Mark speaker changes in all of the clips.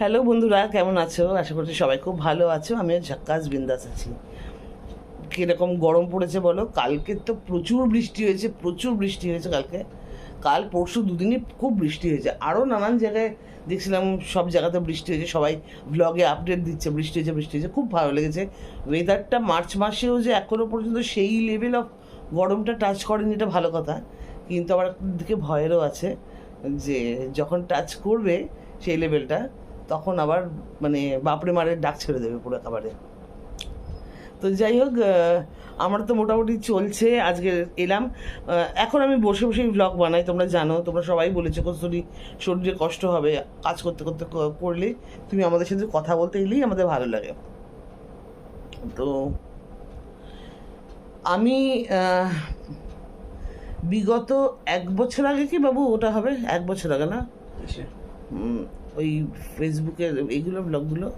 Speaker 1: Hello বন্ধুরা, কেমন আছো? আশা করছি সবাই খুব ভালো আছো। আমিও ঝাক্কাস বিন্দাস আছি। কীরকম গরম পড়েছে বলো? কালকে তো প্রচুর বৃষ্টি হয়েছে, প্রচুর বৃষ্টি হয়েছে কালকে। কাল পরশু দুদিনই খুব বৃষ্টি হয়েছে। আরও নানান জায়গায় দেখছিলাম, সব জায়গাতে বৃষ্টি হয়েছে। সবাই ব্লগে আপডেট দিচ্ছে, বৃষ্টি হয়েছে বৃষ্টি হয়েছে। খুব ভালো লেগেছে। ওয়েদারটা মার্চ মাসেও যে এখনও পর্যন্ত সেই লেভেল অফ গরমটা টাচ করেনি, এটা ভালো কথা। কিন্তু আবার দিকে ভয়েরও আছে যে, যখন টাচ করবে সেই লেভেলটা তখন আবার মানে বাপরে মারে ডাক ছেড়ে দেবে পুরো একেবারে তো যাই হোক আমার তো মোটামুটি চলছে আজকে এলাম। এখন আমি বসে বসেই ব্লগ বানাই তোমরা জানো তোমরা সবাই বলেছ কস্তরি শরীরে কষ্ট হবে কাজ করতে করতে করলে তুমি আমাদের সাথে কথা বলতে এলেই আমাদের ভালো লাগে। তো আমি বিগত এক বছর আগে কি বাবু ওটা হবে? এক বছর আগে না? ওই ফেসবুকের এইগুলো ব্লগগুলো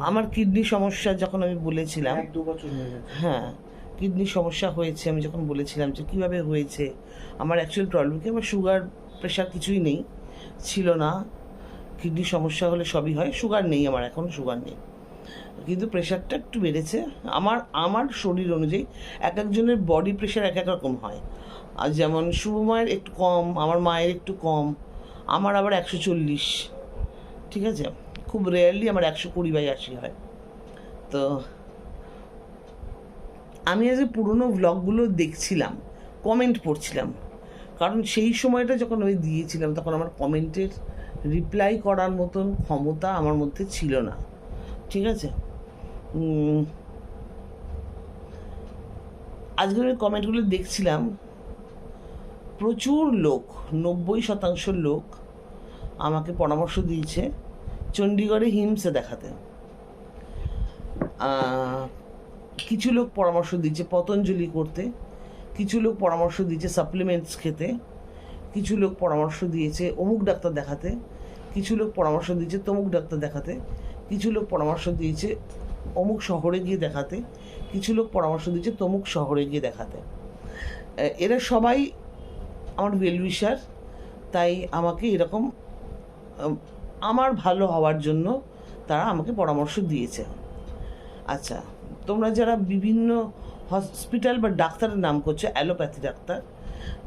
Speaker 1: আমার কিডনি সমস্যা যখন আমি বলেছিলাম
Speaker 2: দু বছর হ্যাঁ
Speaker 1: কিডনি সমস্যা হয়েছে আমি যখন বলেছিলাম যে কীভাবে হয়েছে আমার অ্যাকচুয়াল প্রবলেম কি? আমার সুগার প্রেশার কিছুই নেই ছিল না। কিডনি সমস্যা হলে সবই হয় সুগার নেই আমার এখন সুগার নেই। কিন্তু প্রেশারটা একটু বেড়েছে। আমার আমার শরীর অনুযায়ী এক একজনের বডি প্রেশার এক এক রকম হয়। আর যেমন শুভময়ের একটু কম আমার মায়ের একটু কম আমার আবার একশো চল্লিশ। ঠিক আছে? খুব রেয়ারলি আমার একশো কুড়ি বাই আশি হয়। তো আমি আজ পুরনো ব্লগগুলো দেখছিলাম কমেন্ট পড়ছিলাম, কারণ সেই সময়টা যখন আমি দিয়েছিলাম, তখন আমার কমেন্টের রিপ্লাই করার মতন ক্ষমতা আমার মধ্যে ছিল না। ঠিক আছে? আজকের কমেন্টগুলো দেখছিলাম প্রচুর লোক, নব্বই শতাংশ লোক আমাকে পরামর্শ দিয়েছে চণ্ডীগড়ে হিমসে দেখাতে। কিছু লোক পরামর্শ দিচ্ছে পতঞ্জলি করতে, কিছু লোক পরামর্শ দিচ্ছে সাপ্লিমেন্টস খেতে, কিছু লোক পরামর্শ দিয়েছে অমুক ডাক্তার দেখাতে, কিছু লোক পরামর্শ দিয়েছে তমুক ডাক্তার দেখাতে, কিছু লোক পরামর্শ দিয়েছে অমুক শহরে গিয়ে দেখাতে, কিছু লোক পরামর্শ দিয়েছে তমুক শহরে গিয়ে দেখাতে। এরা সবাই আমার ওয়েলউইশার তাই আমাকে এরকম আমার ভালো হওয়ার জন্য তারা আমাকে পরামর্শ দিয়েছে। আচ্ছা তোমরা যারা বিভিন্ন হসপিটাল বা ডাক্তারের নাম করছ, অ্যালোপ্যাথি ডাক্তার,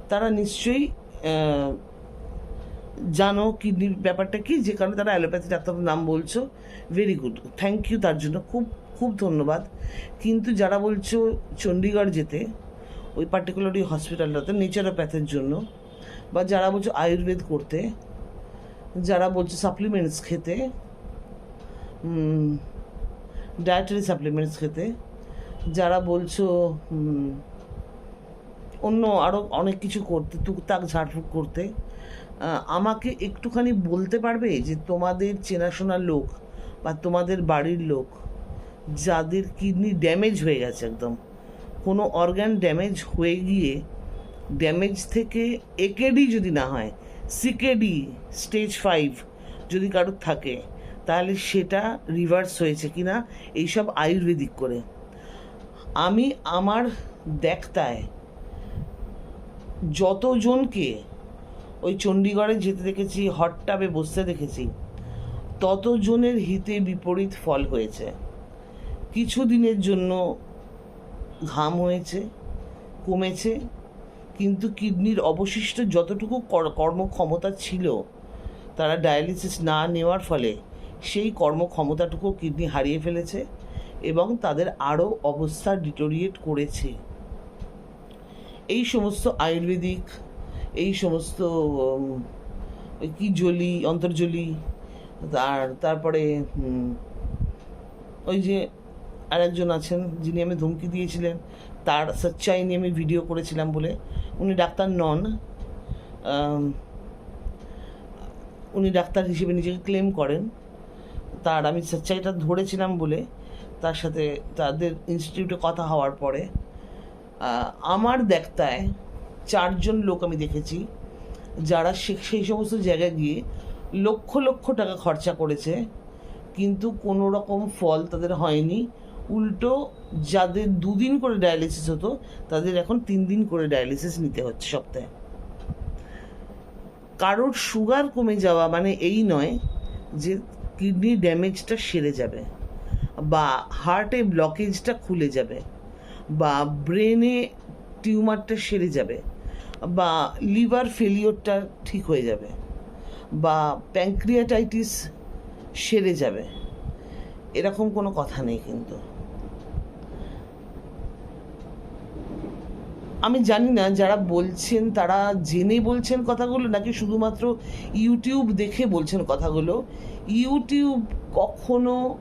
Speaker 1: তারা নিশ্চয়ই জানো কিডনির ব্যাপারটা কি, যে কারণে তারা অ্যালোপ্যাথি ডাক্তারের নাম বলছো। ভেরি গুড থ্যাংক ইউ তার জন্য খুব খুব ধন্যবাদ। কিন্তু যারা বলছো চণ্ডীগড় যেতে ওই পার্টিকুলারলি হসপিটালটাতে নেচারোপ্যাথের জন্য। বা যারা বলছো আয়ুর্বেদ করতে, যারা বলছো সাপ্লিমেন্টস খেতে ডায়েটারি সাপ্লিমেন্টস খেতে, যারা বলছো অন্য আরও অনেক কিছু করতে, টুকটাক ঝাড়ফুঁক করতে আমাকে একটুখানি বলতে পারবে যে তোমাদের চেনাশোনা লোক বা তোমাদের বাড়ির লোক, যাদের কিডনি ড্যামেজ হয়ে গেছে একদম। কোনো অর্গান ড্যামেজ হয়ে গিয়ে ড্যামেজ থেকে একেডি যদি না হয় সিকেডি স্টেজ ফাইভ যদি কারোর থাকে, তাহলে সেটা রিভার্স হয়েছে কি না এইসব আয়ুর্বেদিক করে। আমি আমার দেখতায় যতজনকে ওই চণ্ডীগড়ে যেতে দেখেছি হট টাবে বসতে দেখেছি, ততজনের হিতে বিপরীত ফল হয়েছে। কিছু দিনের জন্য ঘাম হয়েছে, কমেছে, কিন্তু কিডনির অবশিষ্ট যতটুকু কর- কর্মক্ষমতা ছিল, তারা ডায়ালিসিস না নেওয়ার ফলে সেই কর্মক্ষমতাটুকু কিডনি হারিয়ে ফেলেছে এবং তাদের আরও অবস্থা ডিটোরিয়েট করেছে। এই সমস্ত আয়ুর্বেদিক, এই সমস্ত কি জলি, অন্তর্জলি, তার, তারপরে ওই যে আরেকজন আছেন যিনি আমি ধমকি দিয়েছিলেন। তার সচ্চাই নিয়ে আমি ভিডিও করেছিলাম বলে। উনি ডাক্তার নন। উনি ডাক্তার হিসেবে নিজেকে ক্লেম করেন। তার আমি সচ্চাইটা ধরেছিলাম বলে তার সাথে তাদের ইনস্টিটিউটে কথা হওয়ার পরে আমার দেখতায় চারজন লোক আমি দেখেছি যারা সেই সমস্ত জায়গায় গিয়ে লক্ষ লক্ষ টাকা খরচা করেছে। কিন্তু কোনো রকম ফল তাদের হয়নি। উল্টো যাদের দুদিন করে ডায়ালিসিস হতো, তাদের এখন তিন দিন করে ডায়ালিসিস নিতে হচ্ছে সপ্তাহে। কারোর সুগার কমে যাওয়া মানে এই নয় যে কিডনি ড্যামেজটা সেরে যাবে, বা হার্টে ব্লকেজটা খুলে যাবে, বা ব্রেনে টিউমারটা সেরে যাবে, বা লিভার ফেলিওরটা ঠিক হয়ে যাবে, বা প্যাঙ্ক্রিয়াটাইটিস সেরে যাবে। এরকম কোনো কথা নেই কিন্তু। আমি জানি না যারা বলছেন, তারা জেনে বলছেন কথাগুলো নাকি শুধুমাত্র ইউটিউব দেখে বলছেন কথাগুলো? ইউটিউব কখনো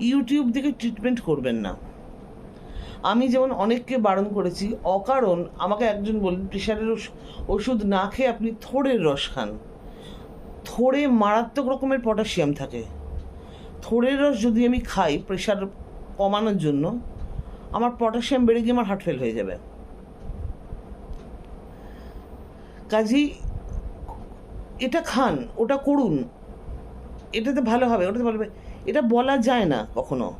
Speaker 1: ইউটিউব দেখে ট্রিটমেন্ট করবেন না। আমি যেমন অনেককে বারণ করেছি, অকারণ আমাকে একজন বললেন, প্রেশারের ওষ- ওষুধ না খেয়ে আপনি থোড়ের রস খান। থোড়ে মারাত্মক রকমের পটাশিয়াম থাকে। থোড়ের রস যদি আমি খাই, প্রেশার কমানোর জন্য আমার পটাশিয়াম বেড়ে গিয়ে আমার হার্ট ফেল হয়ে যাবে। কাজেই এটা খান, ওটা করুন। এটাতে ভালো হবে, ওটাতে ভালো হবে। এটা বলা যায় না কখনো।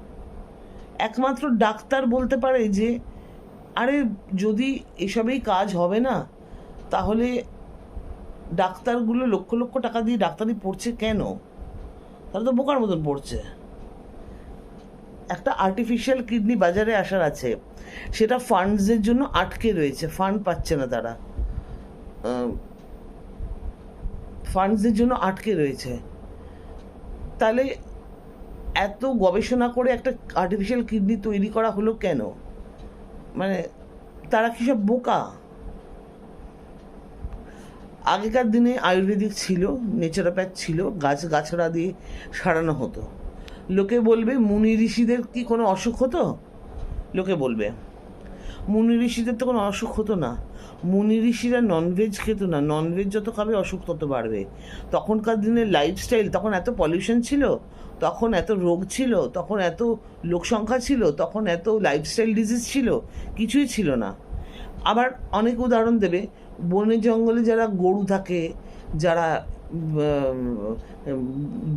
Speaker 1: একমাত্র ডাক্তার বলতে পারে যে, আরে যদি এসবেই কাজ হবে না, তাহলে ডাক্তারগুলো লক্ষ লক্ষ টাকা দিয়ে ডাক্তারি পড়ছে কেন? তারা তো বোকার মতন পড়ছে। একটা আর্টিফিশিয়াল কিডনি বাজারে আসার আছে। সেটা ফান্ডসের জন্য আটকে রয়েছে। ফান্ড পাচ্ছে না তারা। ফান্ডসের জন্য আটকে রয়েছে। তাহলে এত গবেষণা করে একটা আর্টিফিশিয়াল কিডনি তৈরি করা হলো কেন? মানে তারা কি সব বোকা? আগেকার দিনে আয়ুর্বেদিক ছিল নেচারোপ্যাথ ছিল, গাছ গাছড়া দিয়ে সারানো হতো। লোকে বলবে, মুনি ঋষিদের কি কোনো অসুখ হতো? লোকে বলবে, মুনি ঋষিদের তো কোনো অসুখ হতো না। মুনি ঋষিরা ননভেজ খেত না। ননভেজ যত খাবে, অসুখ তত বাড়বে। তখনকার দিনে লাইফস্টাইল তখন এত পলিউশন ছিল, তখন এত রোগ ছিল, তখন এত লোক সংখ্যা ছিল, তখন এত লাইফস্টাইল ডিজিজ ছিল, কিছুই ছিল না। আবার অনেক উদাহরণ দেবে, বনে জঙ্গলে যারা গরু থাকে, যারা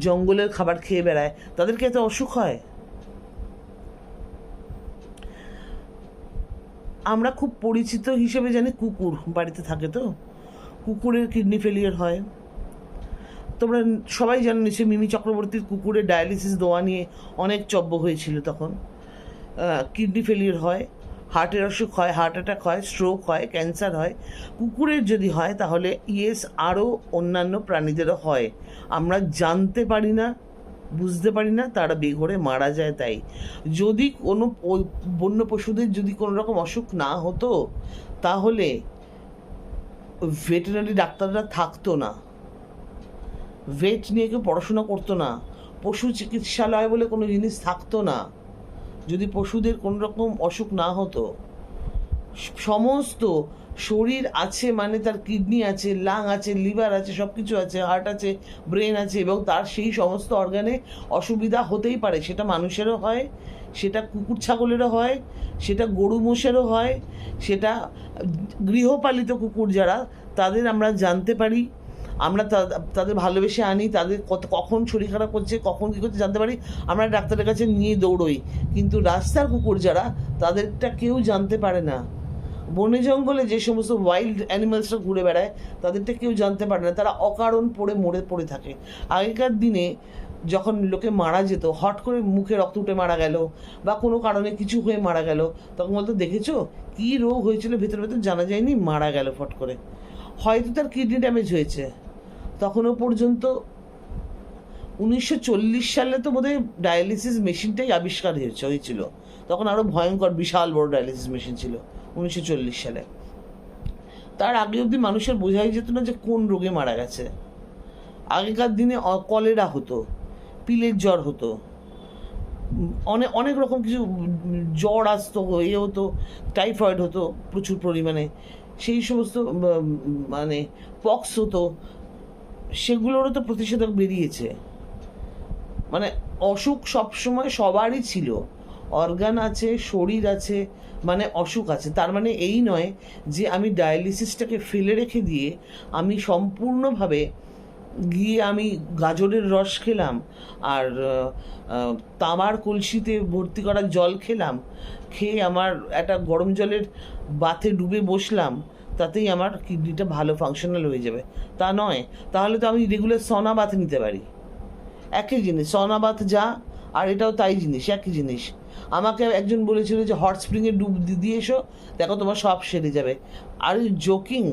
Speaker 1: জঙ্গলের খাবার খেয়ে বেড়ায়, তাদেরকে এত অসুখ হয়? আমরা খুব পরিচিত হিসেবে জানি কুকুর বাড়িতে থাকে তো। কুকুরের কিডনি ফেলিয়ার হয়। তোমরা সবাই জানো নিশ্চয়ই মিমি চক্রবর্তীর কুকুরের ডায়ালিসিস দেওয়া নিয়ে অনেক চব্য হয়েছিল তখন। কিডনি ফেলিয়ার হয়। হার্টের অসুখ হয়, হার্ট অ্যাটাক হয়, স্ট্রোক হয়, ক্যান্সার হয়, কুকুরের যদি হয় তাহলে ইয়েস আরও অন্যান্য প্রাণীদেরও হয়। আমরা জানতে পারি না, বুঝতে পারি না, তারা বেঘরে মারা যায় তাই। যদি কোনো বন্য পশুদের যদি কোনো রকম অসুখ না হতো, তাহলে ভেটেরিনারি ডাক্তাররা থাকতো না। ভেট নিয়ে কেউ পড়াশোনা করতো না। পশু চিকিৎসালয় বলে কোনো জিনিস থাকতো না। যদি পশুদের কোনো রকম অসুখ না হতো, সমস্ত শরীর আছে মানে তার কিডনি আছে লাং আছে লিভার আছে সব কিছু আছে হার্ট আছে ব্রেন আছে এবং তার সেই সমস্ত অর্গানে অসুবিধা হতেই পারে। সেটা মানুষেরও হয়, সেটা কুকুর ছাগলেরও হয়, সেটা গরু মোষেরও হয়, সেটা গৃহপালিত কুকুর যারা, তাদের আমরা জানতে পারি। আমরা তাদের ভালোবেসে আনি, তাদের কত কখন শরীর খারাপ করছে, কখন কী করছে জানতে পারি? আমরা ডাক্তারের কাছে নিয়ে দৌড়ই। কিন্তু রাস্তার কুকুর যারা, তাদেরটা কেউ জানতে পারে না। বনে জঙ্গলে যে সমস্ত ওয়াইল্ড অ্যানিমালসরা ঘুরে বেড়ায়, তাদেরটা কেউ জানতে পারে না। তারা অকারণ পড়ে মরে পড়ে থাকে। আগেকার দিনে যখন লোকে মারা যেত, হট করে মুখে রক্ত উঠে মারা গেল বা কোনো কারণে কিছু হয়ে মারা গেল, তখন বলতো, দেখেছ? কী রোগ হয়েছিল? ভেতরে ভেতর জানা যায়নি, মারা গেল ফট করে। হয়তো তার কিডনি ড্যামেজ হয়েছে। তখনও পর্যন্ত উনিশশো চল্লিশ সালে তো বোধহয় ডায়ালিসিস মেশিনটাই আবিষ্কার হয়েছে হয়েছিল। তখন আরও ভয়ঙ্কর, বিশাল বড় ডায়ালিসিস মেশিন ছিল উনিশশো চল্লিশ সালে। তার আগে অবধি মানুষের বোঝাই যেত না যে কোন রোগে মারা গেছে। আগেকার দিনে কলেরা হতো, পিলের জ্বর হতো অনেক অনেক রকম কিছু, জ্বর আসতো এ হতো টাইফয়েড হতো প্রচুর পরিমাণে। সেই সমস্ত মানে পক্স হতো সেগুলোরও তো প্রতিষেধক বেরিয়েছে। মানে অসুখ সবসময় সবারই ছিল। অর্গান আছে, শরীর আছে মানে অসুখ আছে। তার মানে এই নয় যে আমি ডায়ালিসিসটাকে ফেলে রেখে দিয়ে আমি সম্পূর্ণভাবে গিয়ে আমি গাজরের রস খেলাম আর তামার কলসিতে ভর্তি করা জল খেলাম, খেয়ে আমার একটা গরম জলের বাথে ডুবে বসলাম। তাতেই আমার কিডনিটা ভালো ফাংশনাল হয়ে যাবে। তা নয়, তাহলে তো আমি রেগুলার সনাবাত নিতে পারি। একই জিনিস সনাবাত যা, আর এটাও তাই জিনিস, একই জিনিস। আমাকে একজন বলেছিল যে হট স্প্রিংয়ে ডুব দিয়ে এসো, দেখো তোমার সব সেরে যাবে। আর জোকিং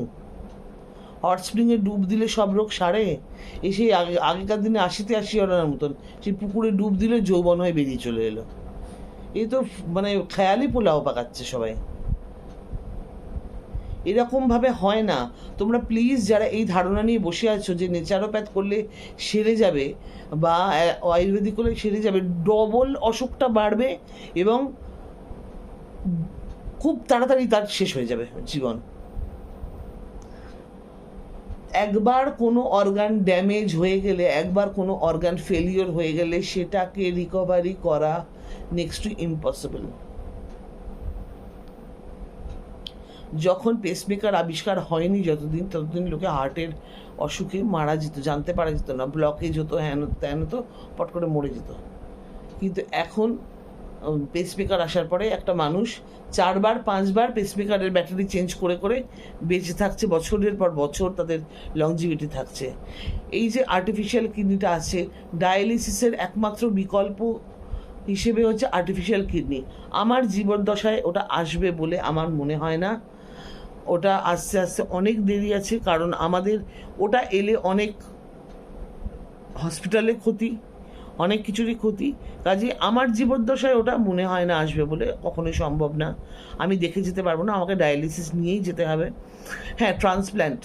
Speaker 1: হট স্প্রিংয়ে ডুব দিলে সব রোগ সারে? এই সেই আগে, আগেকার দিনে আশিতে আশি অনার মতন, সেই পুকুরে ডুব দিলে যৌবন হয়ে বেরিয়ে চলে এলো। এই তো মানে খেয়ালি পোলাও পাকাচ্ছে সবাই। এরকমভাবে হয় না। তোমরা প্লিজ যারা এই ধারণা নিয়ে বসে আছো যে নেচারোপ্যাথ করলে সেরে যাবে বা আয়ুর্বেদিক করলে সেরে যাবে, ডবল অসুখটা বাড়বে এবং খুব তাড়াতাড়ি তার শেষ হয়ে যাবে জীবন। একবার কোনো অর্গান ড্যামেজ হয়ে গেলে, একবার কোনো অর্গান ফেলিওর হয়ে গেলে সেটাকে রিকভারি করা নেক্সট টু ইম্পসিবল যখন পেসমেকার আবিষ্কার হয়নি যতদিন, ততদিন লোকে হার্টের অসুখে মারা যেত, জানতে পারা যেত না। ব্লকেজ হতো হ্যান ত্যান হতো, পট করে মরে যেত। কিন্তু এখন পেসমেকার আসার পরে একটা মানুষ চারবার, পাঁচবার পেসমেকারের ব্যাটারি চেঞ্জ করে করে বেঁচে থাকছে। বছরের পর বছর তাদের লংজিভিটি থাকছে। এই যে আর্টিফিশিয়াল কিডনিটা আছে ডায়ালিসিসের একমাত্র বিকল্প হিসেবে হচ্ছে আর্টিফিশিয়াল কিডনি আমার জীবদ্দশায় ওটা আসবে বলে আমার মনে হয় না। ওটা আস্তে আস্তে অনেক দেরি আছে, কারণ আমাদের ওটা এলে অনেক হসপিটালে ক্ষতি, অনেক কিছুরই ক্ষতি। কাজে আমার জীবদ্দশায় ওটা মনে হয় না আসবে বলে কখনোই সম্ভব না। আমি দেখে যেতে পারব না, আমাকে ডায়ালিসিস নিয়েই যেতে হবে। হ্যাঁ ট্রান্সপ্ল্যান্ট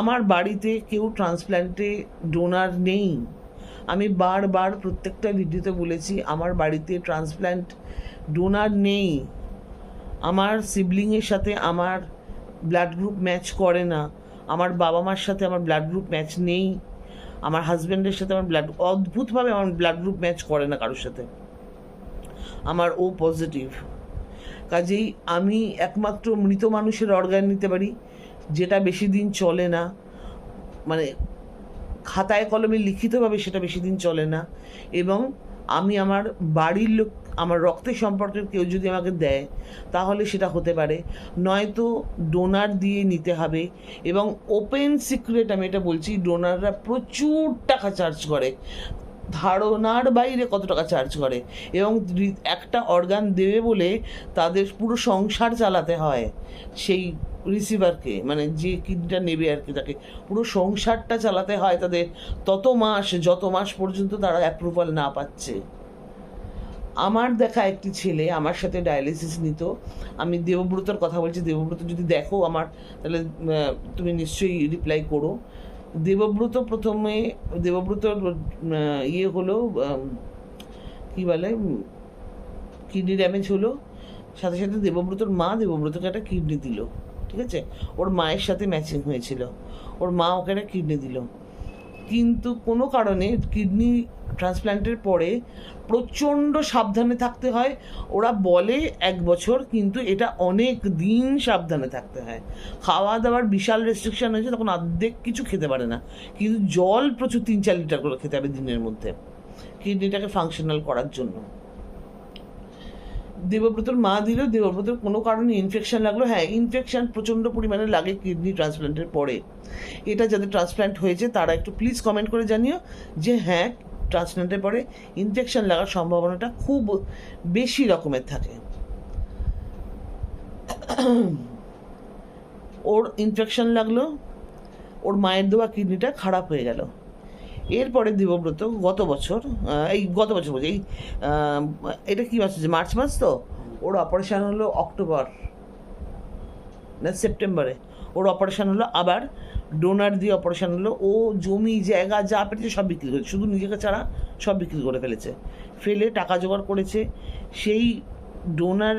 Speaker 1: আমার বাড়িতে কেউ ট্রান্সপ্ল্যান্টে ডোনার নেই। আমি বারবার প্রত্যেকটা ভিডিওতে বলেছি, আমার বাড়িতে ট্রান্সপ্ল্যান্ট ডোনার নেই। আমার সিবলিংয়ের সাথে আমার ব্লাড গ্রুপ ম্যাচ করে না। আমার বাবা মার সাথে আমার ব্লাড গ্রুপ ম্যাচ নেই। আমার হাজব্যান্ডের সাথে আমার ব্লাড অদ্ভুতভাবে আমার ব্লাড গ্রুপ ম্যাচ করে না কারোর সাথে। আমার ও পজিটিভ কাজেই আমি একমাত্র মৃত মানুষের অর্গান নিতে পারি, যেটা বেশি দিন চলে না। মানে খাতায় কলমে লিখিতভাবে সেটা বেশি দিন চলে না। এবং আমি আমার বাড়ির লোক আমার রক্তের সম্পর্কের কেউ যদি আমাকে দেয়, তাহলে সেটা হতে পারে। নয়তো ডোনার দিয়ে নিতে হবে এবং ওপেন সিক্রেট আমি এটা বলছি, ডোনাররা প্রচুর টাকা চার্জ করে। ধারণার বাইরে কত টাকা চার্জ করে এবং একটা অর্গান দেবে বলে তাদের পুরো সংসার চালাতে হয় সেই রিসিভারকে মানে যে কিডনিটা নেবে আর কি তাকে, পুরো সংসারটা চালাতে হয় তাদের, তত মাস, যত মাস পর্যন্ত তারা অ্যাপ্রুভাল না পাচ্ছে। আমার দেখা একটি ছেলে, আমার সাথে ডায়ালিসিস নিত। আমি দেবব্রতর কথা বলছি, দেবব্রত যদি দেখো আমার, তাহলে তুমি নিশ্চয়ই রিপ্লাই করো। দেবব্রত প্রথমে, দেবব্রতর ইয়ে হলো কি বলে কিডনি ড্যামেজ হলো। সাথে সাথে দেবব্রতর মা দেবব্রতকে একটা কিডনি দিল, ঠিক আছে? ওর মায়ের সাথে ম্যাচিং হয়েছিল। ওর মা ওকে একটা কিডনি দিল। কিন্তু কোনো কারণে কিডনি ট্রান্সপ্ল্যান্টের পরে প্রচণ্ড সাবধানে থাকতে হয়। ওরা বলে এক বছর, কিন্তু এটা অনেক দিন সাবধানে থাকতে হয়। খাওয়া দাওয়ার বিশাল রেস্ট্রিকশান হয়েছে, তখন অর্ধেক কিছু খেতে পারে না। কিন্তু জল প্রচুর তিন চার লিটার করে খেতে হবে দিনের মধ্যে। কিডনিটাকে ফাংশনাল করার জন্য। দেবব্রতর মা দিল দেবব্রতর কোনো কারণে ইনফেকশন লাগল। হ্যাঁ ইনফেকশন প্রচণ্ড পরিমাণে লাগে কিডনি ট্রান্সপ্ল্যান্টের পরে। এটা যাদের ট্রান্সপ্ল্যান্ট হয়েছে, তারা একটু প্লিজ কমেন্ট করে জানিও যে হ্যাঁ ট্রান্সপ্ল্যান্টের পরে ইনফেকশন লাগার সম্ভাবনাটা খুব বেশি রকমের থাকে। ওর ইনফেকশন লাগল, ওর মায়ের দেওয়া কিডনিটা খারাপ হয়ে গেল। এরপরে দেবব্রত গত বছর এই গত বছর বলছি, এই এটা কি মাস মার্চ মাস তো? ওর অপারেশন হলো অক্টোবর, না, সেপ্টেম্বরে। ওর অপারেশন হলো আবার ডোনার দিয়ে অপারেশন হলো। ও জমি, জায়গা, যা পেরেছে সব বিক্রি করেছে শুধু নিজেকে ছাড়া সব বিক্রি করে ফেলেছে। ফেলে টাকা জোগাড় করেছে। সেই ডোনার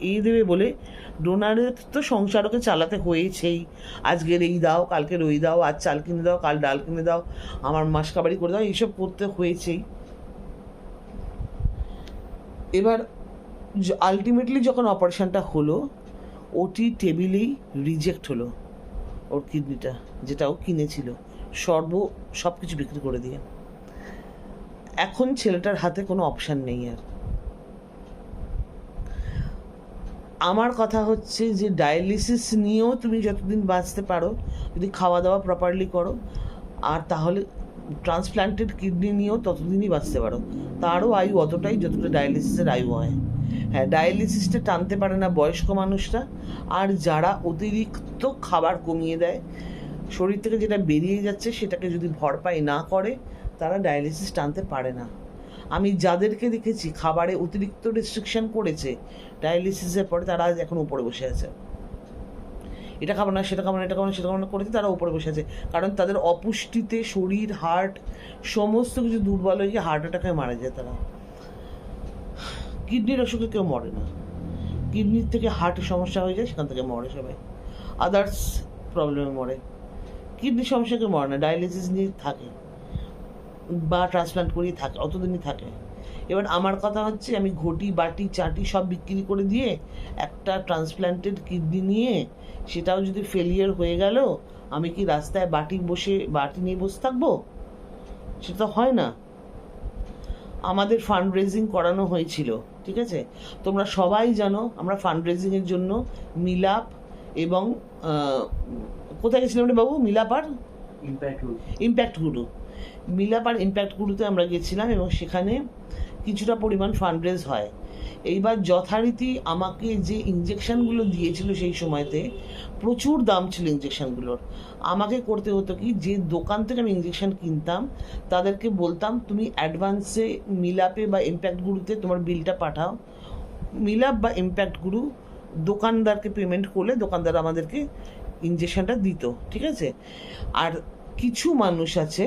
Speaker 1: এ দেবে বলে ডোনারের তো সংসারকে চালাতে হয়েছেই। আজকের এই দাও, কালকের ওই দাও, আজ চাল কিনে দাও, কাল ডাল কিনে দাও, আমার মাস মাসকাবাড়ি করে দাও, এইসব করতে হয়েছেই। এবার আলটিমেটলি যখন অপারেশনটা হলো, ওটি টেবিলেই রিজেক্ট হলো ওর কিডনিটা যেটা ও কিনেছিল। সর্ব সব কিছু বিক্রি করে দিয়ে। এখন ছেলেটার হাতে কোনো অপশান নেই আর। আমার কথা হচ্ছে যে ডায়ালিসিস নিয়েও তুমি যতদিন বাঁচতে পারো, যদি খাওয়া দাওয়া প্রপারলি করো, আর তাহলে ট্রান্সপ্লান্টেড কিডনি নিয়েও ততদিনই বাঁচতে পারো। তারও আয়ু অতটাই যতটা ডায়ালিসিসের আয়ু হয়। হ্যাঁ ডায়ালিসিসটা টানতে পারে না বয়স্ক মানুষরা, আর যারা অতিরিক্ত খাবার কমিয়ে দেয়, শরীর থেকে যেটা বেরিয়ে যাচ্ছে সেটাকে যদি ভরপাই না করে, তারা ডায়ালিসিস টানতে পারে না। আমি যাদেরকে দেখেছি, খাবারে অতিরিক্ত রেস্ট্রিকশন করেছে ডায়ালিসিসের পরে তারা এখন উপরে বসে আছে। এটা খাব না, সেটা খাব না, এটা খাব সেটা খাব করেছে, তারা উপরে বসে আছে। কারণ তাদের অপুষ্টিতে শরীর হার্ট সমস্ত কিছু দুর্বল হয়ে গিয়ে হার্ট অ্যাটাকে মারা যায় তারা। কিডনির অসুখে কেউ মরে না। কিডনির থেকে হার্টের সমস্যা হয়ে যায়, সেখান থেকে মরে সবাই। আদার্স প্রবলেমে মরে। কিডনির সমস্যা কেউ মরে না ডায়ালিসিস নিয়ে থাকে। বা ট্রান্সপ্লান্ট করিয়ে থাকে অতদিনই থাকে। এবার আমার কথা হচ্ছে আমি ঘটি বাটি চাটি সব বিক্রি করে দিয়ে একটা ট্রান্সপ্লান্টেড কিডনি নিয়ে সেটাও যদি ফেলিয়ার হয়ে গেল আমি কি রাস্তায় বাটি বসে বাটি নিয়ে বসে থাকব? সেটা তো হয় না। আমাদের ফান্ড রেজিং করানো হয়েছিল ঠিক আছে? তোমরা সবাই জানো আমরা ফান্ড রেজিংয়ের জন্য মিলাপ এবং কোথায় গেছিলাম রে বাবু? মিলাপ আর?
Speaker 2: ইম্প্যাক্ট
Speaker 1: ইম্প্যাক্ট গুরু মিলাপ আর ইম্প্যাক্ট গুরুতে আমরা গেছিলাম এবং সেখানে কিছুটা পরিমাণ ফান্ডরেজ হয়। এইবার যথারীতি আমাকে যে ইঞ্জেকশনগুলো দিয়েছিল সেই সময়তে, প্রচুর দাম ছিল ইঞ্জেকশনগুলোর আমাকে করতে হতো কি, যে দোকান থেকে আমি ইঞ্জেকশন কিনতাম, তাদেরকে বলতাম, তুমি অ্যাডভান্সে মিলাপে বা ইম্প্যাক্ট গুরুতে তোমার বিলটা পাঠাও। মিলাপ বা ইম্প্যাক্ট গুরু দোকানদারকে পেমেন্ট করলে দোকানদার আমাদেরকে ইঞ্জেকশনটা দিত, ঠিক আছে? আর কিছু মানুষ আছে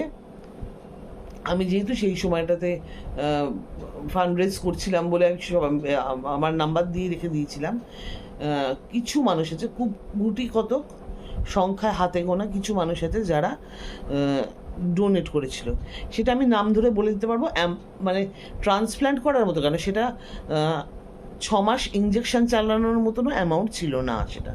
Speaker 1: আমি যেহেতু সেই সময়টাতে ফান্ড রেজ করছিলাম বলে আমি সব আমার নাম্বার দিয়ে রেখে দিয়েছিলাম। কিছু মানুষ আছে, খুব গুটি কতক, সংখ্যায় হাতে গোনা কিছু মানুষ আছে যারা ডোনেট করেছিল। সেটা আমি নাম ধরে বলে দিতে পারব মানে ট্রান্সপ্ল্যান্ট করার মতো কেন সেটা ছ মাস ইঞ্জেকশন চালানোর মতনও অ্যামাউন্ট ছিল না সেটা।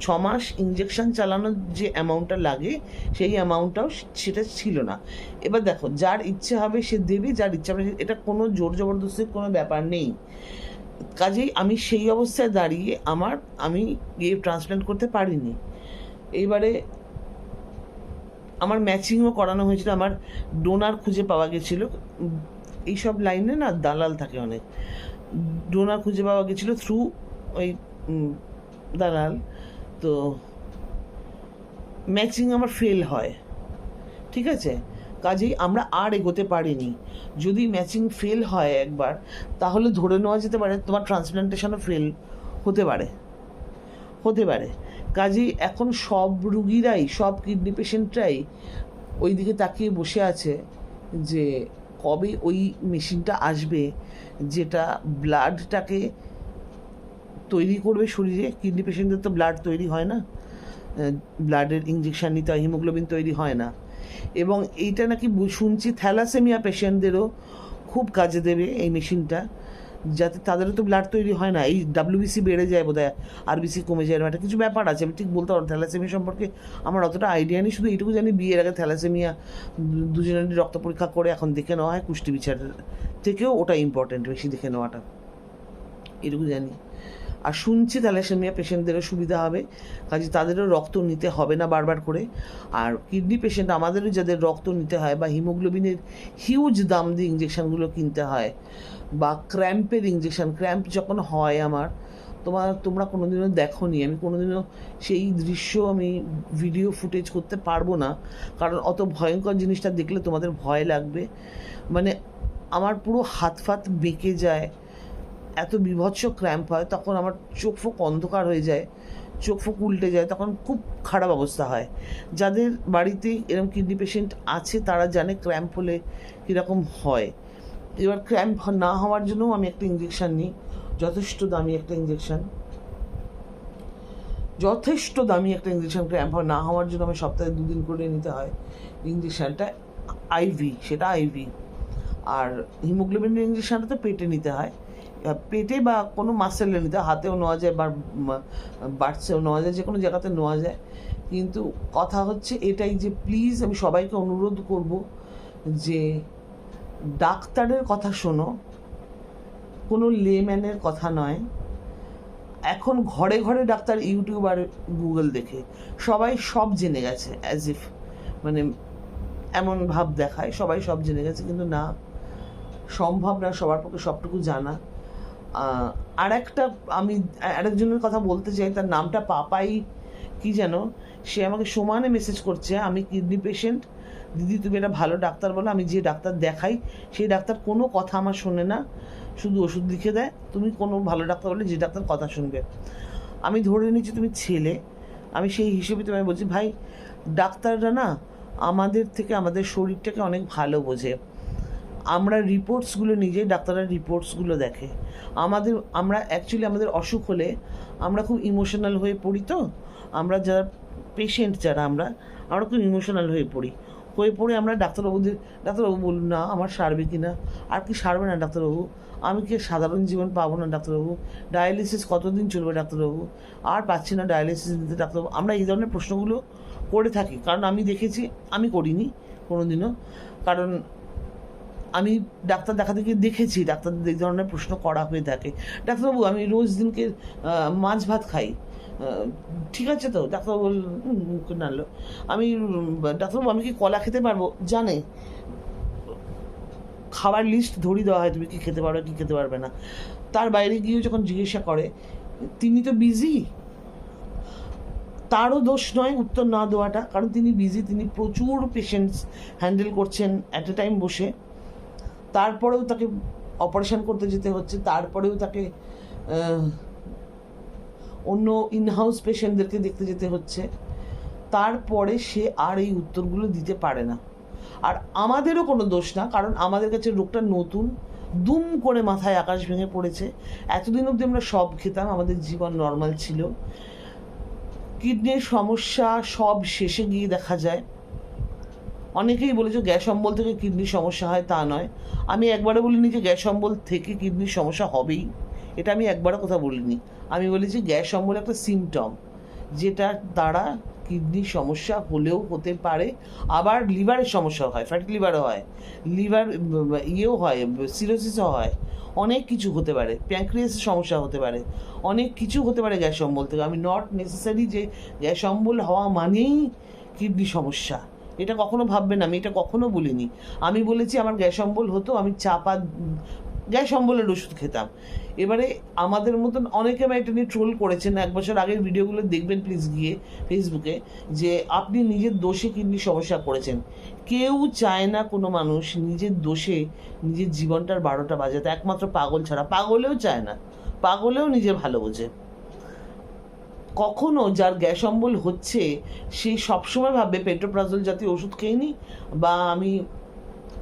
Speaker 1: ছ মাস ইঞ্জেকশন চালানোর যে অ্যামাউন্টটা লাগে, সেই অ্যামাউন্টটাও সেটা ছিল না। এবার দেখো, যার ইচ্ছে হবে সে দেবে, যার ইচ্ছা হবে এটা কোনো জোর জবরদস্তির কোনো ব্যাপার নেই। কাজেই আমি সেই অবস্থায় দাঁড়িয়ে আমার আমি ইয়ে ট্রান্সপ্ল্যান্ট করতে পারিনি। এইবারে আমার ম্যাচিংও করানো হয়েছিল, আমার ডোনার খুঁজে পাওয়া গেছিল। এইসব লাইনে না দালাল থাকে অনেক। ডোনার খুঁজে পাওয়া গেছিল থ্রু ওই দালাল। তো ম্যাচিং আমার ফেল হয়। ঠিক আছে? কাজেই আমরা আর এগোতে পারিনি। যদি ম্যাচিং ফেল হয় একবার, তাহলে ধরে নেওয়া যেতে পারে তোমার ট্রান্সপ্লান্টেশনও ফেল হতে পারে। হতে পারে। কাজেই এখন সব রুগীরাই, সব কিডনি পেশেন্টরাই ওই দিকে তাকিয়ে বসে আছে যে কবে ওই মেশিনটা আসবে, যেটা ব্লাডটাকে করবে শরীরে? কিডনি পেশেন্টদের তো ব্লাড তৈরি হয় না। ব্লাডের ইঞ্জেকশন নিতে হয় হিমোগ্লোবিন তৈরি হয় না। এবং এইটা নাকি শুনছি থ্যালাসেমিয়া পেশেন্টদেরও খুব কাজে দেবে এই মেশিনটা, যাতে তাদেরও তো ব্লাড তৈরি হয় না। এই ডাব্লিউবিসি বেড়ে যায় বোধ হয় আরবিসি কমে যায়, এরকম একটা কিছু ব্যাপার আছে। আমি ঠিক বলতে পারব থ্যালাসেমিয়া সম্পর্কে আমার অতটা আইডিয়া নেই। শুধু এইটুকু জানি, বিয়ের আগে থ্যালাসেমিয়া দু- দুজনেরই রক্ত পরীক্ষা করে এখন দেখে নেওয়া হয় কুষ্টি বিচারের থেকেও ওটা ইম্পর্টেন্ট বেশি দেখে নেওয়াটা। এটুকু জানি। আর শুনছি থ্যালাসেমিয়া পেশেন্টদেরও সুবিধা হবে। কাজে তাদেরও রক্ত নিতে হবে না বারবার করে। আর কিডনি পেশেন্ট আমাদেরও যাদের রক্ত নিতে হয় বা হিমোগ্লোবিনের হিউজ দাম দিয়ে ইঞ্জেকশানগুলো কিনতে হয় বা ক্র্যাম্পের ইঞ্জেকশান ক্র্যাম্প যখন হয় আমার, তোমার, তোমরা কোনোদিনও দেখো নি আমি কোনোদিনও সেই দৃশ্য আমি ভিডিও ফুটেজ করতে পারব না। কারণ অত ভয়ঙ্কর জিনিসটা দেখলে তোমাদের ভয় লাগবে। মানে আমার পুরো হাত ফাত বেঁকে যায়। এত বিভৎস ক্র্যাম্প হয়, তখন আমার চোখ ফোক অন্ধকার হয়ে যায়, চোখ ফোক উল্টে যায়, তখন খুব খারাপ অবস্থা হয়। যাদের বাড়িতে এরকম কিডনি পেশেন্ট আছে, তারা জানে ক্র্যাম্প হলে কীরকম হয়। এবার ক্র্যাম্প না হওয়ার জন্যও আমি একটা ইঞ্জেকশন নিই, যথেষ্ট দামি একটা ইঞ্জেকশন যথেষ্ট দামি একটা ইঞ্জেকশন ক্র্যাম্প না হওয়ার জন্য আমি সপ্তাহে দুদিন করে নিতে হয় ইঞ্জেকশানটা আইভি সেটা আইভি আর হিমোগ্লোবিনের ইঞ্জেকশনটা তো পেটে নিতে হয়। পেটে বা কোনো মাসেলে নিতে, হাতেও নেওয়া যায় বা বাড়ছেও নেওয়া যায় যে কোনো জায়গাতে নেওয়া যায়। কিন্তু কথা হচ্ছে এটাই যে প্লিজ আমি সবাইকে অনুরোধ করব যে, ডাক্তারের কথা শোনো, কোনো লেম্যানের কথা নয়। এখন ঘরে ঘরে ডাক্তার ইউটিউব আর গুগল দেখে, সবাই সব জেনে গেছে অ্যাজ ইফ মানে এমন ভাব দেখায়, সবাই সব জেনে গেছে, কিন্তু না, সম্ভব না সবার পক্ষে সবটুকু জানা। আর একটা আমি, আরেকজনের কথা বলতে চাই, তার নামটা পাপাই, কি যেন? সে আমাকে সমানে মেসেজ করছে, আমি কিডনি পেশেন্ট দিদি তুমি একটা ভালো ডাক্তার বলো, আমি যে ডাক্তার দেখাই, সেই ডাক্তার কোনো কথা আমার শোনে না, শুধু ওষুধ লিখে দেয়, তুমি কোনো ভালো ডাক্তার বলে যে ডাক্তার কথা শুনবে। আমি ধরে নিচ্ছি তুমি ছেলে, আমি সেই হিসেবে তোমায় বলছি, ভাই, ডাক্তাররা না আমাদের থেকে, আমাদের শরীরটাকে অনেক ভালো বোঝে। আমরা রিপোর্টসগুলো নিজেই, ডাক্তাররা রিপোর্টসগুলো দেখে। আমাদের, আমরা অ্যাকচুয়ালি আমাদের অসুখ হলে আমরা খুব ইমোশনাল হয়ে পড়ি তো। আমরা যারা পেশেন্ট যারা আমরা আমরা খুব ইমোশনাল হয়ে পড়ি। হয়ে পড়ে আমরা ডাক্তারবাবুদের, ডাক্তারবাবু বলুন না, আমার সারবে কি না আর কি সারবে না ডাক্তারবাবু? আমি কি সাধারণ জীবন পাবো না ডাক্তারবাবু? ডায়ালিসিস কতদিন চলবে ডাক্তারবাবু? আর পাচ্ছি না ডায়ালিসিস দিতে ডাক্তারবাবু। আমরা এই ধরনের প্রশ্নগুলো করে থাকি। কারণ আমি দেখেছি, আমি করিনি কোনোদিনও। কারণ আমি ডাক্তার দেখাতে গিয়ে দেখেছি ডাক্তারদের এই ধরনের প্রশ্ন করা হয়ে থাকে। ডাক্তারবাবু আমি রোজ দিনকে মাছ ভাত খাই। ঠিক আছে তো? ডাক্তারবাবু বলল, নাড়লো আমি ডাক্তারবাবু আমি কি কলা খেতে পারব? জানে। খাবার লিস্ট ধরিয়ে দেওয়া হয় তুমি কি খেতে পারবে কি খেতে পারবে না। তার বাইরে গিয়ে যখন জিজ্ঞাসা করে তিনি তো বিজি তারও দোষ নয় উত্তর না দেওয়াটা। কারণ তিনি বিজি তিনি প্রচুর পেশেন্টস হ্যান্ডেল করছেন অ্যাট এ টাইম বসে। তারপরেও তাকে অপারেশন করতে যেতে হচ্ছে, তারপরেও তাকে অন্য ইনহাউস পেশেন্টদেরকে দেখতে যেতে হচ্ছে। তারপরে সে আর এই উত্তরগুলো দিতে পারে না। আর আমাদেরও কোনো দোষ না, কারণ আমাদের কাছে রোগটা নতুন, দুম করে মাথায় আকাশ ভেঙে পড়েছে। এতদিন অবধি আমরা সব খেতাম, আমাদের জীবন নর্মাল ছিল। কিডনির সমস্যা সব শেষে গিয়ে দেখা যায়। অনেকেই বলেছে গ্যাস অম্বল থেকে কিডনির সমস্যা হয়, তা নয়। আমি একবারও বলিনি যে গ্যাস অম্বল থেকে কিডনির সমস্যা হবেই। এটা আমি একবারও কথা বলিনি। আমি বলেছি গ্যাস অম্বল একটা সিমটম যেটা দ্বারা কিডনির সমস্যা হলেও হতে পারে। আবার লিভারের সমস্যা হয় ফ্যাটি লিভারও হয়, লিভার ইয়েও হয় সিরোসিসও হয়। অনেক কিছু হতে পারে প্যাঙ্ক্রিয়াসের সমস্যা হতে পারে। অনেক কিছু হতে পারে গ্যাস অম্বল থেকে। আমি নট নেসেসারি যে গ্যাস অম্বল হওয়া মানেই কিডনি সমস্যা। এটা কখনো ভাববেন আমি এটা কখনো বলিনি। আমি বলেছি আমার গ্যাস অম্বল হতো, আমি চাপা গ্যাস অম্বলের ওষুধ খেতাম। এবারে আমাদের মতন অনেকে বা এটা নিয়ে ট্রোল করেছেন, এক বছর আগের ভিডিওগুলো দেখবেন প্লিজ গিয়ে ফেসবুকে যে আপনি নিজের দোষে কিডনি সমস্যা করেছেন কেউ চায় না কোনো মানুষ নিজের দোষে নিজের জীবনটার বারোটা বাজাতে, একমাত্র পাগল ছাড়া। পাগলেও চায় না, পাগলেও নিজে ভালো বোঝে। কখনো যার গ্যাস অম্বল হচ্ছে, সে সবসময় ভাববে পেট্রোপ্রাজল জাতীয় ওষুধ খেয়ে নি বা আমি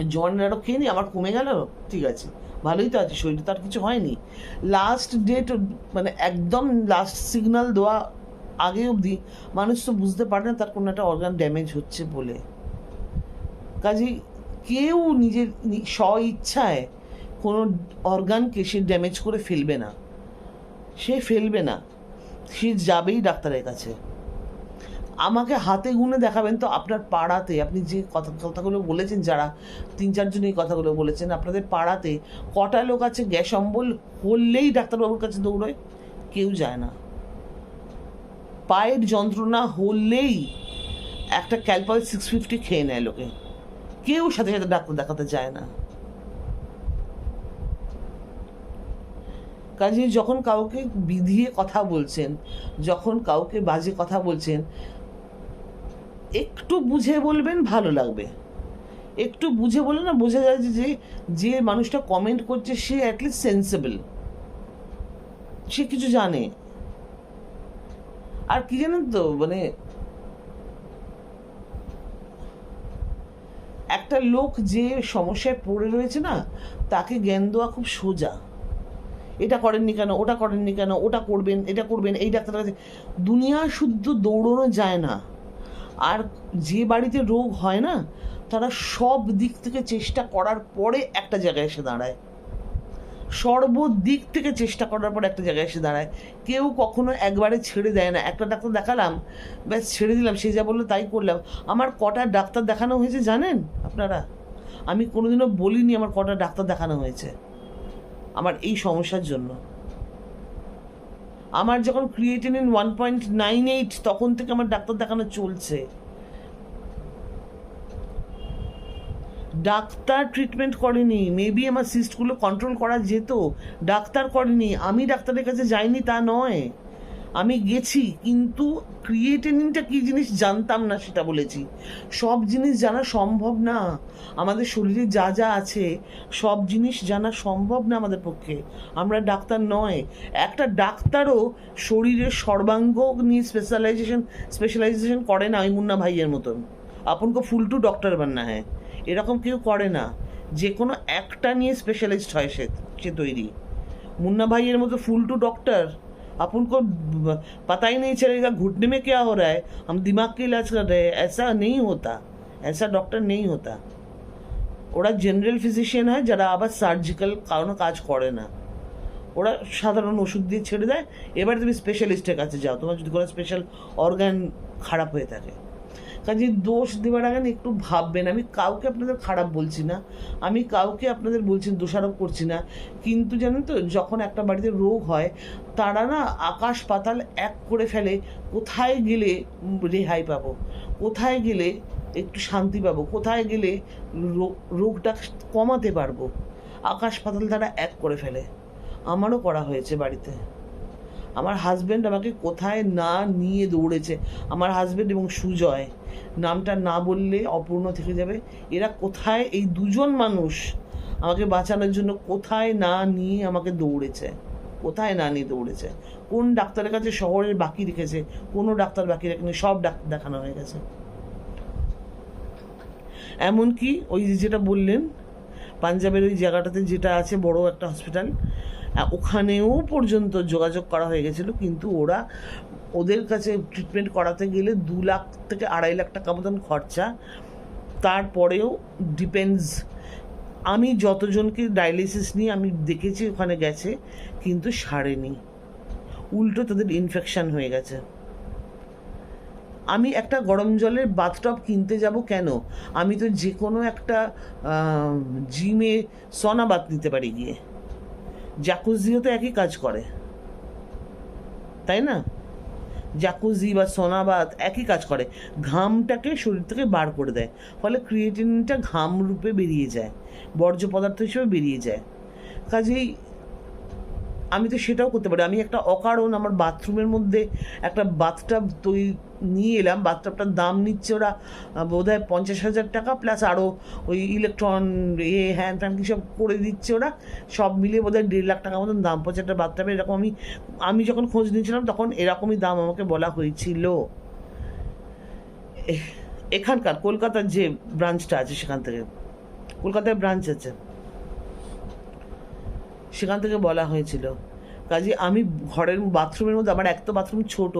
Speaker 1: জোয়ানেরও খেয়ে নি, আমার কমে গেল? ঠিক আছে, ভালোই তো আছে, শরীরে তার কিছু হয়নি। লাস্ট ডেট মানে একদম লাস্ট সিগন্যাল দেওয়া আগে অবধি মানুষ তো বুঝতে পারে না তার কোনো একটা অর্গান ড্যামেজ হচ্ছে বলে। কাজেই কেউ নিজের স্ব ইচ্ছায় কোনো অর্গানকে সে ড্যামেজ করে ফেলবে না। সে ফেলবে না। সে যাবেই ডাক্তারের কাছে। আমাকে হাতে গুনে দেখাবেন তো আপনার পাড়াতে। আপনি যে কথা, কথাগুলো বলেছেন, যারা তিন চারজন এই কথাগুলো বলেছেন, আপনাদের পাড়াতে কটা লোক আছে গ্যাস অম্বল হলেই ডাক্তারবাবুর কাছে দৌড়য়? কেউ যায় না। পায়ের যন্ত্রণা হলেই একটা ক্যালপল সিক্স ফিফটি খেয়ে নেয় লোকে। কেউ সাথে সাথে ডাক্তার দেখাতে যায় না। কাজে, যখন কাউকে বিধিয়ে কথা বলছেন, যখন কাউকে বাজে কথা বলছেন, একটু বুঝে বলবেন, ভালো লাগবে। একটু বুঝে বলে না, বোঝা যায় যে, যে- মানুষটা কমেন্ট করছে, সে অ্যাটলিস্ট সেন্সেবল সে কিছু জানে। আর কি জানেন তো মানে একটা লোক যে সমস্যায় পড়ে রয়েছে না, তাকে জ্ঞান দেওয়া খুব সোজা। এটা করেননি কেন, ওটা করেননি কেন, ওটা করবেন, এটা করবেন, এই ডাক্তার কাছে দুনিয়া শুদ্ধ দৌড়ানো যায় না। আর যে বাড়িতে রোগ হয় না, তারা সব দিক থেকে চেষ্টা করার পরে একটা জায়গায় এসে দাঁড়ায়। সর্বদিক থেকে চেষ্টা করার পর একটা জায়গায় এসে দাঁড়ায়। কেউ কখনো একবারে ছেড়ে দেয় না। একটা ডাক্তার দেখালাম, ব্যাস ছেড়ে দিলাম, সে যা বলল তাই করলাম। আমার কটা ডাক্তার দেখানো হয়েছে জানেন আপনারা? আমি কোনোদিনও বলিনি আমার কটা ডাক্তার দেখানো হয়েছে। আমার এই সমস্যার জন্য। আমার যখন creatinine one point nine eight তখন থেকে আমার ডাক্তার দেখানো চলছে। ডাক্তার ট্রিটমেন্ট করেনি মেবি আমার সিস্টগুলো কন্ট্রোল করা যেত, ডাক্তার করেনি, আমি ডাক্তারের কাছে যাইনি তা নয়। আমি গেছি, কিন্তু ক্রিয়েটেনিংটা কী জিনিস জানতাম না সেটা বলেছি। সব জিনিস জানা সম্ভব না। আমাদের শরীরে যা যা আছে, সব জিনিস জানা সম্ভব না আমাদের পক্ষে। আমরা ডাক্তার নয়, একটা ডাক্তারও শরীরের সর্বাঙ্গ নিয়ে স্পেশালাইজেশন স্পেশালাইজেশন করে না ওই মুন্না ভাইয়ের মতন। আপনকে ফুলটু ডক্টর বান্না হ্যাঁ। এরকম কেউ করে না। যে কোনো একটা নিয়ে স্পেশালাইজড হয় সে সে তৈরি। মুন্না ভাইয়ের মতো ফুল টু ডক্টর टू डॉक्टर अपन को ब- पता ही नहीं चलेगा घुटने में क्या हो रहा है हम दिमाग के इलाज कर रहे हैं ऐसा नहीं होता ऐसा डॉक्टर नहीं होता ওরা জেনারেল ফিজিশিয়ান হয় যারা আবার সার্জিক্যাল কারণে কাজ করে না ওরা সাধারণ ওষুধ দিয়ে ছেড়ে দেয় এবার তুমি স্পেশালিস্টের কাছে যাও তোমার যদি কোনো স্পেশাল অর্গান খারাপ হয়ে থাকে কাজে দোষ দেওয়ার আগে একটু ভাববেন। আমি কাউকে আপনাদের খারাপ বলছি না। আমি কাউকে আপনাদের বলছি, দোষারোপ করছি না। কিন্তু জানেন তো, যখন একটা বাড়িতে রোগ হয়, তারা না আকাশ পাতাল এক করে ফেলে, কোথায় গেলে রেহাই পাবো? কোথায় গেলে একটু শান্তি পাবো? কোথায় গেলে রোগটা কমাতে পারব? আকাশ পাতাল তারা এক করে ফেলে। আমারও করা হয়েছে বাড়িতে। আমার হাজব্যান্ড আমাকে কোথায় না নিয়ে দৌড়েছে। আমার হাজব্যান্ড এবং সুজয়, নামটা না বললে অপূর্ণ থেকে যাবে। এরা কোথায়? এই দুজন মানুষ আমাকে বাঁচানোর জন্য কোথায় না নিয়ে আমাকে দৌড়েছে। কোথায় না নিয়ে দৌড়েছে? কোন ডাক্তারের কাছে শহরের বাকি রেখেছে? কোনো ডাক্তার বাকি রাখেনি? সব ডাক্তার দেখানো হয়ে গেছে। এমনকি ওই যেটা বললেন, পাঞ্জাবের ওই জায়গাটাতে যেটা আছে, বড় একটা হসপিটাল ওখানেও পর্যন্ত যোগাযোগ করা হয়ে গেছিল, কিন্তু ওরা ওদের কাছে ট্রিটমেন্ট করাতে গেলে দু লাখ থেকে আড়াই লাখ টাকা মতন খরচা। তারপরেও ডিপেন্ডস আমি যতজনকে ডায়ালিসিস নিয়ে আমি দেখেছি ওখানে গেছে, কিন্তু সারেনি। উল্টো তাদের ইনফেকশান হয়ে গেছে। আমি একটা গরম জলের বাথটব কিনতে যাব কেন? আমি তো যে কোনো একটা জিমে সনা বাত নিতে পারি গিয়ে। জাকুজিও তো একই কাজ করে। তাই না? জাকুজি বা সোনাবাত একই কাজ করে। ঘামটাকে শরীর থেকে বার করে দেয়। ফলে ক্রিয়েটিনটা ঘাম রূপে বেরিয়ে যায়, বর্জ্য পদার্থ হিসেবে বেরিয়ে যায়। কাজেই আমি তো সেটাও করতে পারি। আমি একটা অকারণ আমার বাথরুমের মধ্যে একটা বাথটাব তৈরি নিয়ে এলাম। বাথটাবটার দাম নিচ্ছে ওরা বোধ হয় পঞ্চাশ হাজার টাকা প্লাস আরও ওই ইলেকট্রন এ, হ্যান ত্যান কী সব করে দিচ্ছে ওরা। সব মিলিয়ে বোধ হয় দেড় লাখ টাকা মতন দাম পড়ছে একটা বাথটাবে এরকম আমি আমি যখন খোঁজ নিয়েছিলাম তখন এরকমই দাম আমাকে বলা হয়েছিল। এখানকার, কলকাতার যে ব্রাঞ্চটা আছে সেখান থেকে কলকাতায় ব্রাঞ্চ আছে। সেখান থেকে বলা হয়েছিল। কাজে আমি ঘরের বাথরুমের মধ্যে, আমার এক তো বাথরুম ছোট,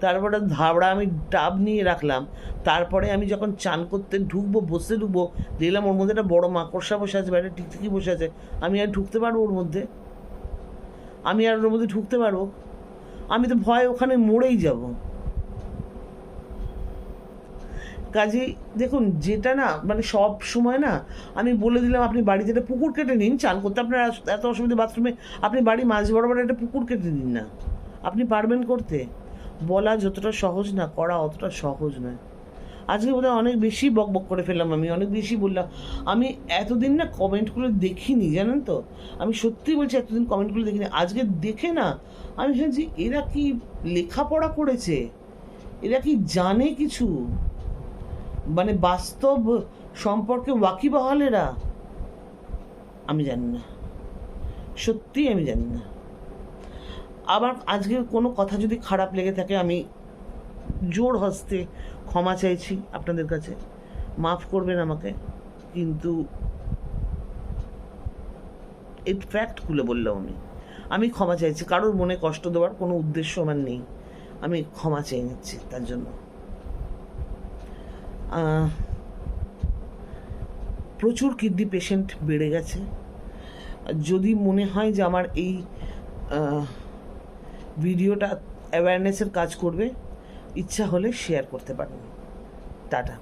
Speaker 1: তারপরে ধাবড়া আমি টাব নিয়ে রাখলাম। তারপরে আমি যখন চান করতে ঢুকবো, বসে ঢুকবো, দেখলাম ওর মধ্যে একটা বড় মাকড়সা বসে আছে বাইরে টিকটিকি বসে আছে। আমি আর ঢুকতে পারব ওর মধ্যে? আমি আর ওর মধ্যে ঢুকতে পারব? আমি তো ভয় ওখানে মরেই যাব। কাজেই দেখুন, যেটা না মানে সব সময় না, আমি বলে দিলাম, আপনি বাড়িতে একটা পুকুর কেটে নিন, চান করতে আপনার এত- অসুবিধা বাথরুমে, আপনি বাড়ি মাঝ বরাবর একটা পুকুর কেটে নিন না। আপনি পারবেন করতে। বলা যতটা সহজ না, করা অতটা সহজ নয়। আজকে বোধহয় অনেক বেশি বক বক করে ফেললাম আমি, অনেক বেশি বললাম। আমি এতদিন না কমেন্টগুলো দেখিনি, জানেন তো? আমি সত্যি বলছি এতদিন কমেন্টগুলো দেখিনি। আজকে দেখে না, আমি ভাবছি, এরা কি লেখাপড়া করেছে? এরা কি জানে কিছু? মানে বাস্তব সম্পর্কে ওয়াকিবহাল এরা আমি জানি না। সত্যি আমি জানি না। আবার আজকে কোনো কথা যদি খারাপ লেগে থাকে, আমি জোর হস্তে ক্ষমা চাইছি আপনাদের কাছে। মাফ করবেন আমাকে, কিন্তু এই ফ্যাক্টগুলো বললাম আমি। আমি ক্ষমা চাইছি, কারোর মনে কষ্ট দেওয়ার কোনো উদ্দেশ্য আমার নেই। আমি ক্ষমা চেয়ে নিচ্ছি তার জন্য। প্রচুর কিডনি পেশেন্ট বেড়ে গেছে। যদি মনে হয় যে আমার এই ভিডিওটা অ্যাওয়ারনেসের কাজ করবে, ইচ্ছা হলে শেয়ার করতে পারেন। টাটা।